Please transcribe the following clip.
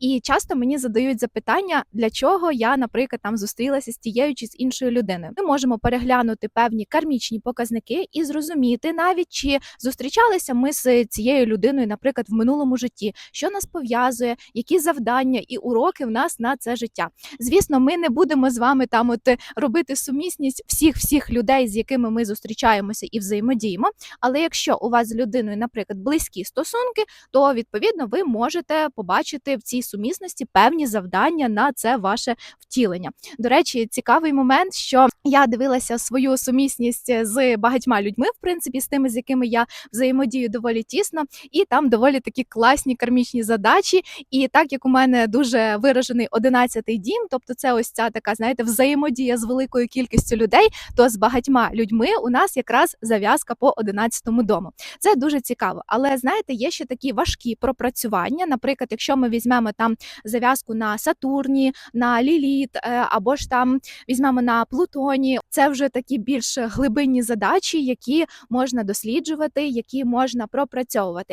І часто мені задають запитання, для чого я, наприклад, там зустрілася з тією чи з іншою людиною. Ми можемо переглянути певні кармічні показники і зрозуміти навіть чи зустрічалися ми з цією людиною, наприклад, в минулому житті, що нас пов'язує, які завдання і уроки в нас на це життя. Звісно, ми не будемо з вами там от робити сумісність всіх всіх людей, з якими ми зустрічаємося і взаємодіємо. Але якщо у вас з людиною, наприклад, близькі стосунки, то відповідно ви можете побачити в цій сумісності певні завдання на це ваше втілення. До речі, цікавий момент, що я дивилася свою сумісність з багатьма людьми, в принципі, з тими, з якими я взаємодію доволі тісно, і там доволі такі класні кармічні задачі. І так як у мене дуже виражений одинадцятий дім, тобто це ось ця така, знаєте, взаємодія з великою кількістю людей, то з багатьма людьми у нас якраз зав'язка по одинадцятому дому. Це дуже цікаво. Але знаєте, є ще такі важкі пропрацювання. Наприклад, якщо ми візьмемо там зав'язку на Сатурні, на Ліліт, е, або ж там візьмемо на Плутоні, це вже такі більш глибинні задачі, які можна досліджувати, які можна пропрацьовувати.